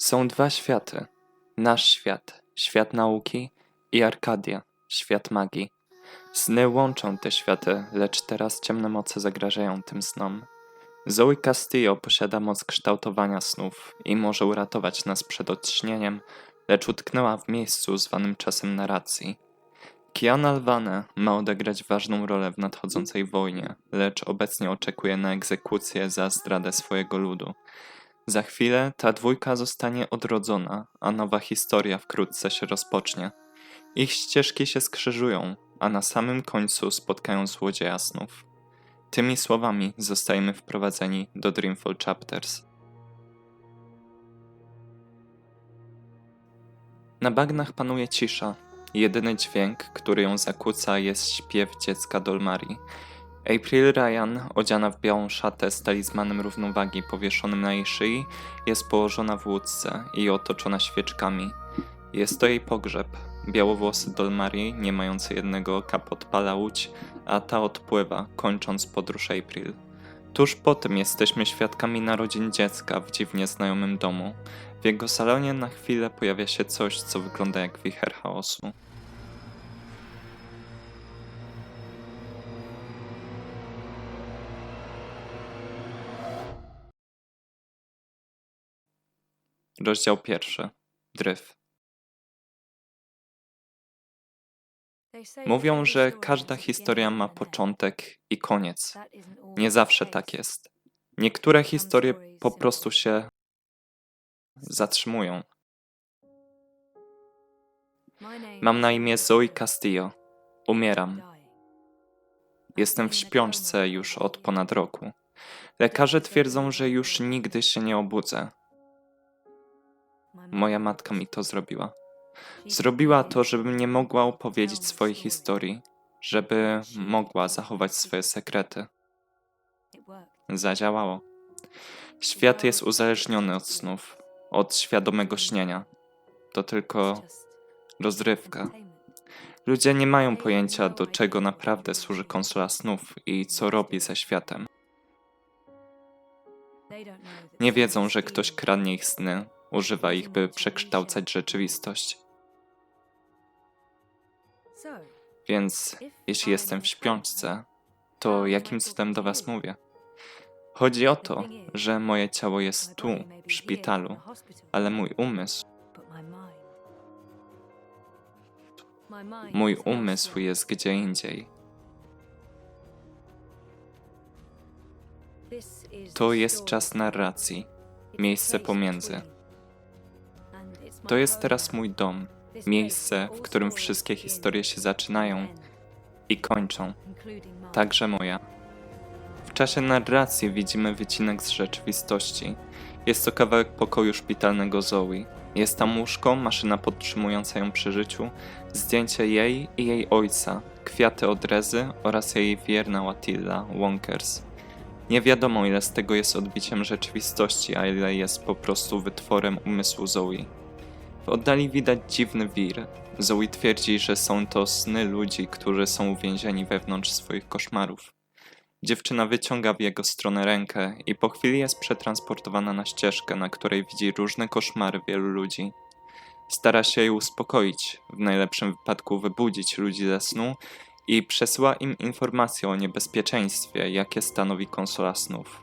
Są dwa światy. Nasz świat, świat nauki i Arkadia, świat magii. Sny łączą te światy, lecz teraz ciemne moce zagrażają tym snom. Zoe Castillo posiada moc kształtowania snów i może uratować nas przed odśnieniem, lecz utknęła w miejscu zwanym czasem narracji. Kian Alvane ma odegrać ważną rolę w nadchodzącej wojnie, lecz obecnie oczekuje na egzekucję za zdradę swojego ludu. Za chwilę ta dwójka zostanie odrodzona, a nowa historia wkrótce się rozpocznie. Ich ścieżki się skrzyżują, a na samym końcu spotkają złodzieja snów. Tymi słowami zostajemy wprowadzeni do Dreamfall Chapters. Na bagnach panuje cisza. Jedyny dźwięk, który ją zakłóca, jest śpiew dziecka Dolmari. April Ryan, odziana w białą szatę z talizmanem równowagi powieszonym na jej szyi, jest położona w łódce i otoczona świeczkami. Jest to jej pogrzeb. Białowłosy Dolmari, nie mający jednego oka, podpala łódź, a ta odpływa, kończąc podróż April. Tuż po tym jesteśmy świadkami narodzin dziecka w dziwnie znajomym domu. W jego salonie na chwilę pojawia się coś, co wygląda jak wicher chaosu. Rozdział pierwszy. Dryf. Mówią, że każda historia ma początek i koniec. Nie zawsze tak jest. Niektóre historie po prostu się zatrzymują. Mam na imię Zoe Castillo. Umieram. Jestem w śpiączce już od ponad roku. Lekarze twierdzą, że już nigdy się nie obudzę. Moja matka mi to zrobiła. Zrobiła to, żebym nie mogła opowiedzieć swojej historii, żeby mogła zachować swoje sekrety. Zadziałało. Świat jest uzależniony od snów, od świadomego śnienia. To tylko rozrywka. Ludzie nie mają pojęcia, do czego naprawdę służy konsola snów i co robi ze światem. Nie wiedzą, że ktoś kradnie ich sny, używa ich, by przekształcać rzeczywistość. Więc jeśli jestem w śpiączce, to jakim cudem do Was mówię? Chodzi o to, że moje ciało jest tu, w szpitalu, ale mój umysł, mój umysł jest gdzie indziej. To jest czas narracji, miejsce pomiędzy. To jest teraz mój dom, miejsce, w którym wszystkie historie się zaczynają i kończą, także moja. W czasie narracji widzimy wycinek z rzeczywistości. Jest to kawałek pokoju szpitalnego Zoe. Jest tam łóżko, maszyna podtrzymująca ją przy życiu, zdjęcie jej i jej ojca, kwiaty od Rezy oraz jej wierna Watilla Wonkers. Nie wiadomo ile z tego jest odbiciem rzeczywistości, a ile jest po prostu wytworem umysłu Zoe. W oddali widać dziwny wir. Zoe twierdzi, że są to sny ludzi, którzy są uwięzieni wewnątrz swoich koszmarów. Dziewczyna wyciąga w jego stronę rękę i po chwili jest przetransportowana na ścieżkę, na której widzi różne koszmary wielu ludzi. Stara się je uspokoić, w najlepszym wypadku wybudzić ludzi ze snu i przesyła im informacje o niebezpieczeństwie, jakie stanowi konsola snów.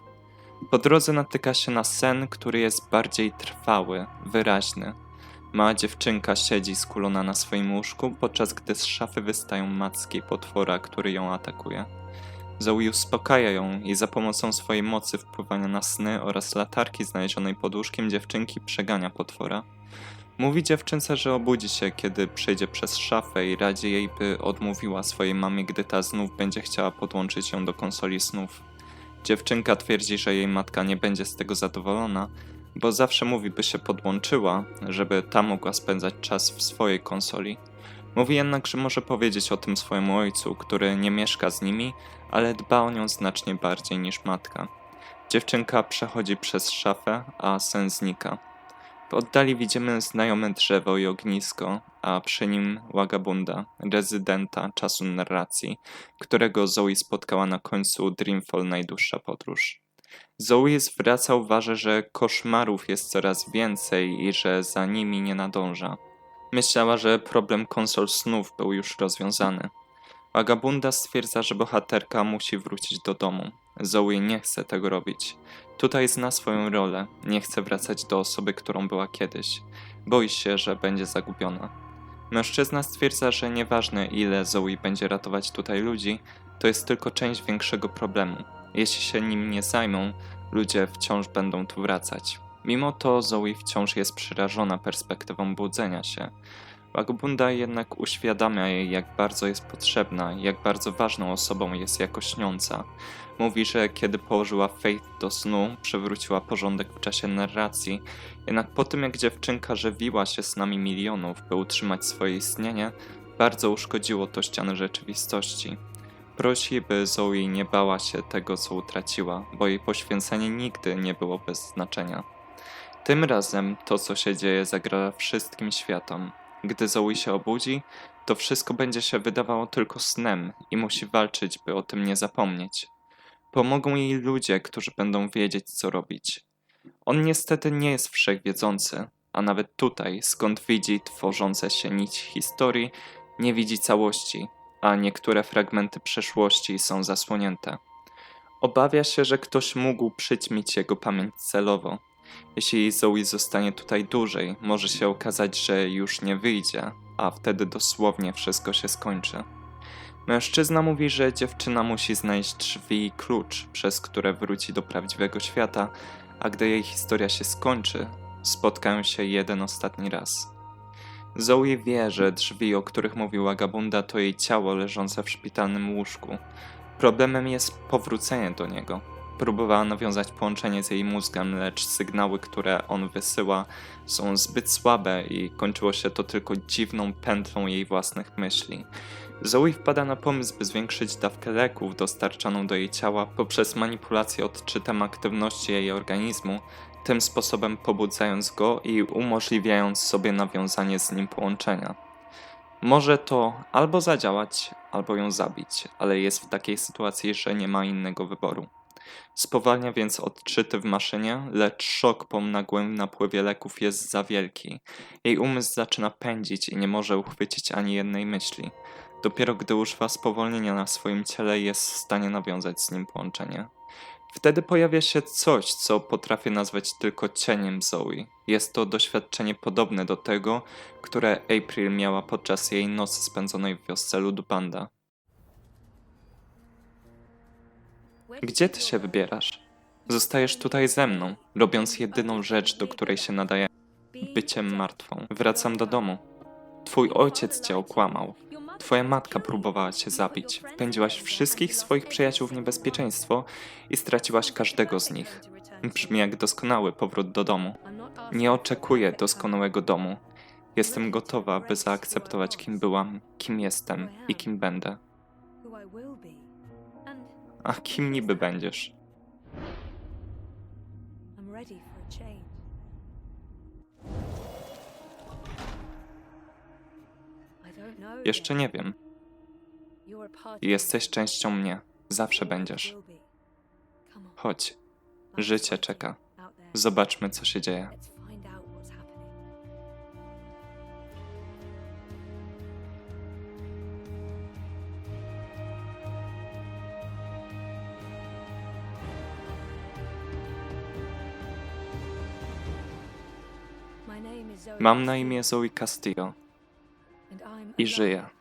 Po drodze natyka się na sen, który jest bardziej trwały, wyraźny. Mała dziewczynka siedzi skulona na swoim łóżku, podczas gdy z szafy wystają macki potwora, który ją atakuje. Zoe uspokaja ją i za pomocą swojej mocy wpływania na sny oraz latarki znalezionej pod łóżkiem dziewczynki przegania potwora. Mówi dziewczynce, że obudzi się, kiedy przejdzie przez szafę i radzi jej, by odmówiła swojej mamie, gdy ta znów będzie chciała podłączyć ją do konsoli snów. Dziewczynka twierdzi, że jej matka nie będzie z tego zadowolona, bo zawsze mówi, by się podłączyła, żeby ta mogła spędzać czas w swojej konsoli. Mówi jednak, że może powiedzieć o tym swojemu ojcu, który nie mieszka z nimi, ale dba o nią znacznie bardziej niż matka. Dziewczynka przechodzi przez szafę, a sen znika. W oddali widzimy znajome drzewo i ognisko, a przy nim Wagabunda, rezydenta czasu narracji, którego Zoe spotkała na końcu Dreamfall Najdłuższa Podróż. Zoe zwraca uwagę, że koszmarów jest coraz więcej i że za nimi nie nadąża. Myślała, że problem konsol snów był już rozwiązany. Vagabunda stwierdza, że bohaterka musi wrócić do domu. Zoe nie chce tego robić. Tutaj zna swoją rolę, nie chce wracać do osoby, którą była kiedyś. Boi się, że będzie zagubiona. Mężczyzna stwierdza, że nieważne ile Zoe będzie ratować tutaj ludzi, to jest tylko część większego problemu. Jeśli się nim nie zajmą, ludzie wciąż będą tu wracać. Mimo to Zoe wciąż jest przerażona perspektywą budzenia się. Vagabunda jednak uświadamia jej, jak bardzo jest potrzebna, jak bardzo ważną osobą jest jako śniąca. Mówi, że kiedy położyła Faith do snu, przywróciła porządek w czasie narracji, jednak po tym jak dziewczynka żywiła się snami milionów, by utrzymać swoje istnienie, bardzo uszkodziło to ściany rzeczywistości. Prosi, by Zoe nie bała się tego, co utraciła, bo jej poświęcenie nigdy nie było bez znaczenia. Tym razem to, co się dzieje, zagra wszystkim światom. Gdy Zoe się obudzi, to wszystko będzie się wydawało tylko snem i musi walczyć, by o tym nie zapomnieć. Pomogą jej ludzie, którzy będą wiedzieć, co robić. On niestety nie jest wszechwiedzący, a nawet tutaj, skąd widzi tworzące się nić historii, nie widzi całości, a niektóre fragmenty przeszłości są zasłonięte. Obawia się, że ktoś mógł przyćmić jego pamięć celowo. Jeśli Zoe zostanie tutaj dłużej, może się okazać, że już nie wyjdzie, a wtedy dosłownie wszystko się skończy. Mężczyzna mówi, że dziewczyna musi znaleźć drzwi i klucz, przez które wróci do prawdziwego świata, a gdy jej historia się skończy, spotkają się jeden ostatni raz. Zoe wie, że drzwi, o których mówiła Gabunda, to jej ciało leżące w szpitalnym łóżku. Problemem jest powrócenie do niego. Próbowała nawiązać połączenie z jej mózgiem, lecz sygnały, które on wysyła, są zbyt słabe i kończyło się to tylko dziwną pętlą jej własnych myśli. Zoe wpada na pomysł, by zwiększyć dawkę leków dostarczaną do jej ciała poprzez manipulację odczytem aktywności jej organizmu, tym sposobem pobudzając go i umożliwiając sobie nawiązanie z nim połączenia. Może to albo zadziałać, albo ją zabić, ale jest w takiej sytuacji, że nie ma innego wyboru. Spowalnia więc odczyty w maszynie, lecz szok po nagłym napływie leków jest za wielki. Jej umysł zaczyna pędzić i nie może uchwycić ani jednej myśli. Dopiero gdy używa spowolnienia na swoim ciele, jest w stanie nawiązać z nim połączenie. Wtedy pojawia się coś, co potrafię nazwać tylko cieniem Zoe. Jest to doświadczenie podobne do tego, które April miała podczas jej nocy spędzonej w wiosce Ludbanda. Gdzie ty się wybierasz? Zostajesz tutaj ze mną, robiąc jedyną rzecz, do której się nadaje byciem martwą. Wracam do domu. Twój ojciec cię okłamał. Twoja matka próbowała cię zabić. Wpędziłaś wszystkich swoich przyjaciół w niebezpieczeństwo i straciłaś każdego z nich. Brzmi jak doskonały powrót do domu. Nie oczekuję doskonałego domu. Jestem gotowa, by zaakceptować, kim byłam, kim jestem i kim będę. A kim niby będziesz? Jeszcze nie wiem. Jesteś częścią mnie. Zawsze będziesz. Chodź. Życie czeka. Zobaczmy, co się dzieje. Mam na imię Zoe Castillo i żyję.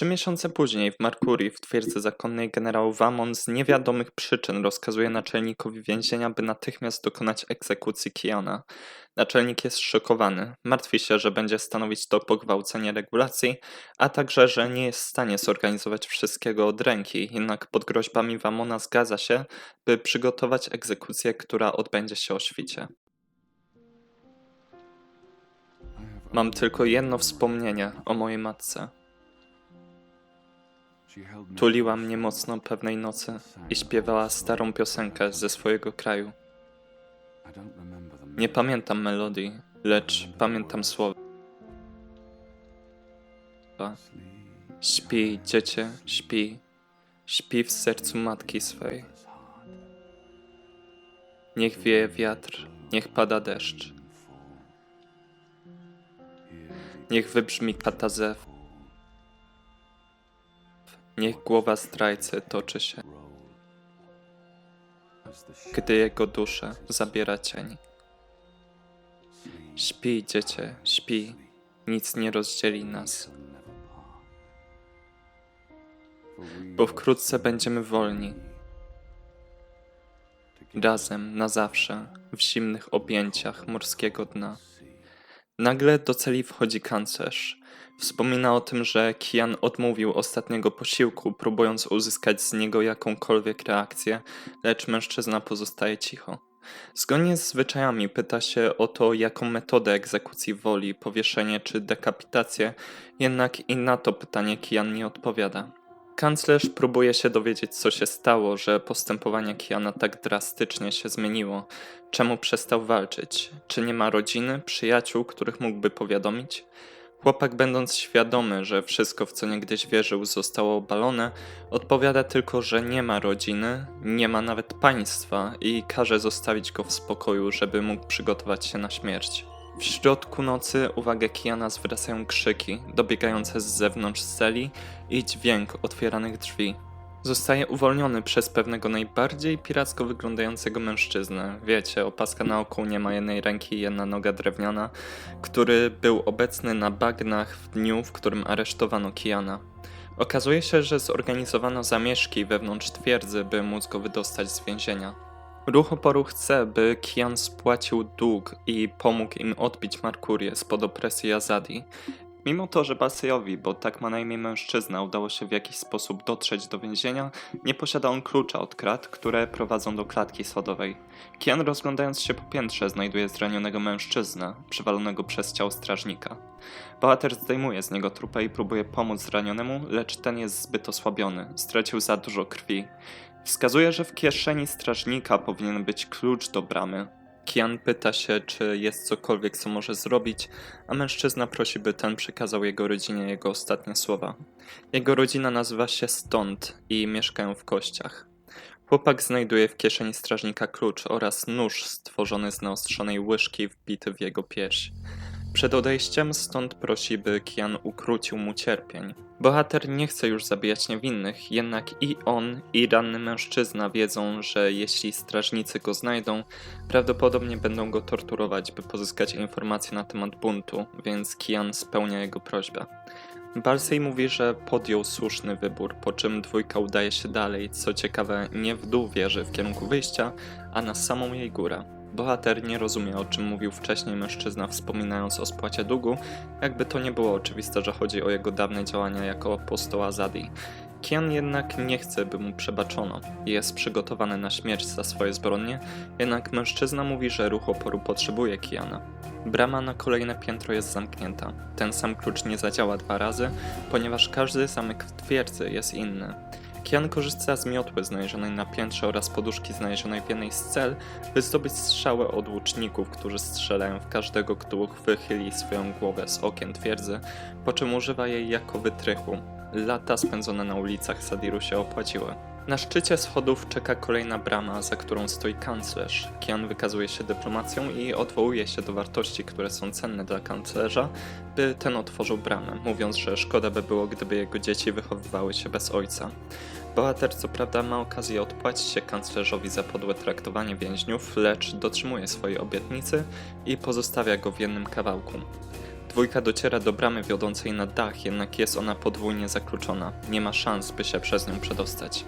Trzy miesiące później w Markurii w twierdzy zakonnej generał Wamon z niewiadomych przyczyn rozkazuje naczelnikowi więzienia, by natychmiast dokonać egzekucji Kiana. Naczelnik jest szokowany. Martwi się, że będzie stanowić to pogwałcenie regulacji, a także, że nie jest w stanie zorganizować wszystkiego od ręki, jednak pod groźbami Wamona zgadza się, by przygotować egzekucję, która odbędzie się o świcie. Mam tylko jedno wspomnienie o mojej matce. Tuliła mnie mocno pewnej nocy i śpiewała starą piosenkę ze swojego kraju. Nie pamiętam melodii, lecz pamiętam słowa. Śpi, dziecię, śpi. Śpi w sercu matki swej. Niech wieje wiatr, niech pada deszcz. Niech wybrzmi katazew. Niech głowa zdrajcy toczy się, gdy jego duszę zabiera cień. Śpi, dziecię, śpi. Nic nie rozdzieli nas, bo wkrótce będziemy wolni. Razem, na zawsze, w zimnych objęciach morskiego dna. Nagle do celi wchodzi kanclerz. Wspomina o tym, że Kian odmówił ostatniego posiłku, próbując uzyskać z niego jakąkolwiek reakcję, lecz mężczyzna pozostaje cicho. Zgodnie z zwyczajami pyta się o to, jaką metodę egzekucji woli, powieszenie czy dekapitację, jednak i na to pytanie Kian nie odpowiada. Kanclerz próbuje się dowiedzieć, co się stało, że postępowanie Kiana tak drastycznie się zmieniło. Czemu przestał walczyć? Czy nie ma rodziny, przyjaciół, których mógłby powiadomić? Chłopak, będąc świadomy, że wszystko, w co niegdyś wierzył, zostało obalone, odpowiada tylko, że nie ma rodziny, nie ma nawet państwa i każe zostawić go w spokoju, żeby mógł przygotować się na śmierć. W środku nocy uwagę Kiana zwracają krzyki, dobiegające z zewnątrz celi i dźwięk otwieranych drzwi. Zostaje uwolniony przez pewnego najbardziej piracko wyglądającego mężczyznę. Wiecie, opaska na oku, nie ma jednej ręki i jedna noga drewniana, który był obecny na bagnach w dniu, w którym aresztowano Kiana. Okazuje się, że zorganizowano zamieszki wewnątrz twierdzy, by móc go wydostać z więzienia. Ruch oporu chce, by Kian spłacił dług i pomógł im odbić Markurię spod opresji Azadi. Mimo to, że Balsejowi, bo tak ma na imię mężczyzna, udało się w jakiś sposób dotrzeć do więzienia, nie posiada on klucza od krat, które prowadzą do klatki schodowej. Kian rozglądając się po piętrze znajduje zranionego mężczyznę, przywalonego przez ciało strażnika. Bohater zdejmuje z niego trupę i próbuje pomóc zranionemu, lecz ten jest zbyt osłabiony, stracił za dużo krwi. Wskazuje, że w kieszeni strażnika powinien być klucz do bramy. Kian pyta się, czy jest cokolwiek, co może zrobić, a mężczyzna prosi, by ten przekazał jego rodzinie jego ostatnie słowa. Jego rodzina nazywa się Stąd i mieszkają w kościach. Chłopak znajduje w kieszeni strażnika klucz oraz nóż stworzony z naostrzonej łyżki wbity w jego pierś. Przed odejściem stąd prosi, by Kian ukrócił mu cierpień. Bohater nie chce już zabijać niewinnych, jednak i on, i ranny mężczyzna wiedzą, że jeśli strażnicy go znajdą, prawdopodobnie będą go torturować, by pozyskać informacje na temat buntu, więc Kian spełnia jego prośbę. Balsej mówi, że podjął słuszny wybór, po czym dwójka udaje się dalej, co ciekawe nie w dół wieży w kierunku wyjścia, a na samą jej górę. Bohater nie rozumie, o czym mówił wcześniej mężczyzna, wspominając o spłacie długu, jakby to nie było oczywiste, że chodzi o jego dawne działania jako apostoł Azadi. Kian jednak nie chce, by mu przebaczono. Jest przygotowany na śmierć za swoje zbrodnie, jednak mężczyzna mówi, że ruch oporu potrzebuje Kiana. Brama na kolejne piętro jest zamknięta. Ten sam klucz nie zadziała dwa razy, ponieważ każdy zamek w twierdzy jest inny. Kian korzysta z miotły znalezionej na piętrze oraz poduszki znalezionej w jednej z cel, by zdobyć strzały od łuczników, którzy strzelają w każdego, kto wychyli swoją głowę z okien twierdzy, po czym używa jej jako wytrychu. Lata spędzone na ulicach Sadiru się opłaciły. Na szczycie schodów czeka kolejna brama, za którą stoi kanclerz. Kian wykazuje się dyplomacją i odwołuje się do wartości, które są cenne dla kanclerza, by ten otworzył bramę, mówiąc, że szkoda by było, gdyby jego dzieci wychowywały się bez ojca. Bohater co prawda ma okazję odpłacić się kanclerzowi za podłe traktowanie więźniów, lecz dotrzymuje swojej obietnicy i pozostawia go w jednym kawałku. Dwójka dociera do bramy wiodącej na dach, jednak jest ona podwójnie zakluczona. Nie ma szans, by się przez nią przedostać.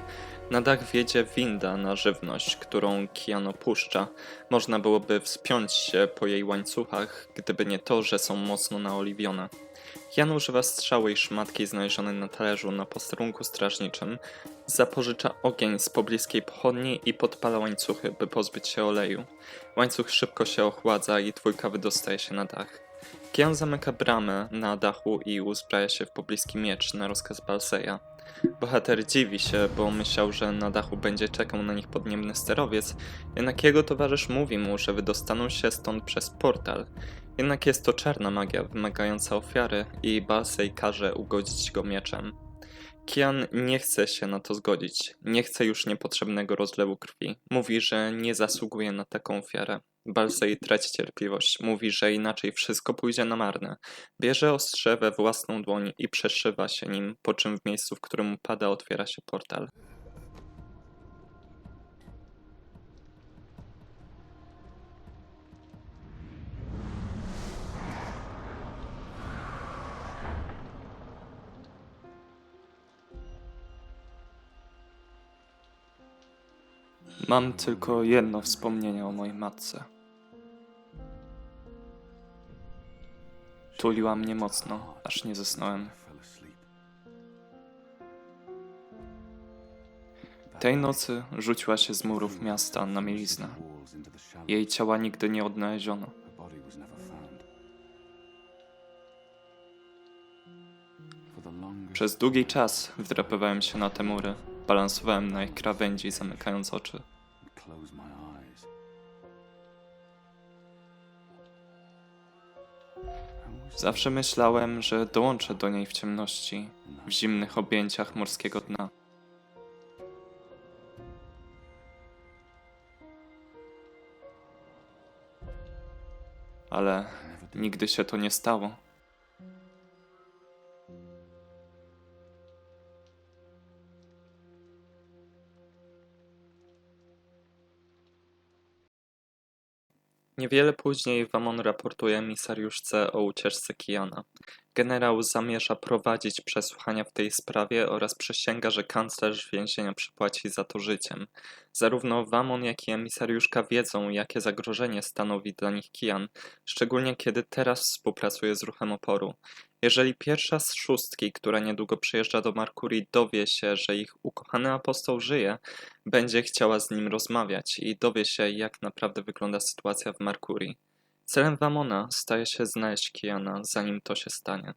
Na dach wiedzie winda na żywność, którą Kian opuszcza. Można byłoby wspiąć się po jej łańcuchach, gdyby nie to, że są mocno naoliwione. Jan używa strzały i szmatki znalezionej na talerzu na posterunku strażniczym, zapożycza ogień z pobliskiej pochodni i podpala łańcuchy, by pozbyć się oleju. Łańcuch szybko się ochładza i dwójka wydostaje się na dach. Kian zamyka bramę na dachu i uzbraja się w pobliski miecz na rozkaz Balseja. Bohater dziwi się, bo myślał, że na dachu będzie czekał na nich podniebny sterowiec, jednak jego towarzysz mówi mu, że wydostaną się stąd przez portal. Jednak jest to czarna magia wymagająca ofiary i Balsej każe ugodzić go mieczem. Kian nie chce się na to zgodzić. Nie chce już niepotrzebnego rozlewu krwi. Mówi, że nie zasługuje na taką ofiarę. Balsej traci cierpliwość. Mówi, że inaczej wszystko pójdzie na marne. Bierze ostrze we własną dłoń i przeszywa się nim, po czym w miejscu, w którym upada, otwiera się portal. Mam tylko jedno wspomnienie o mojej matce. Tuliła mnie mocno, aż nie zasnąłem. Tej nocy rzuciła się z murów miasta na mieliznę. Jej ciała nigdy nie odnaleziono. Przez długi czas wdrapywałem się na te mury, balansowałem na ich krawędzi, zamykając oczy. Zawsze myślałem, że dołączę do niej w ciemności, w zimnych objęciach morskiego dna. Ale nigdy się to nie stało. Niewiele później Wamon raportuje emisariuszce o ucieczce Kijana. Generał zamierza prowadzić przesłuchania w tej sprawie oraz przysięga, że kanclerz więzienia przypłaci za to życiem. Zarówno Wamon, jak i emisariuszka wiedzą, jakie zagrożenie stanowi dla nich Kijan, szczególnie kiedy teraz współpracuje z ruchem oporu. Jeżeli pierwsza z szóstki, która niedługo przyjeżdża do Markurii, dowie się, że ich ukochany apostoł żyje, będzie chciała z nim rozmawiać i dowie się, jak naprawdę wygląda sytuacja w Markurii. Celem Wamona staje się znaleźć Kijana, zanim to się stanie.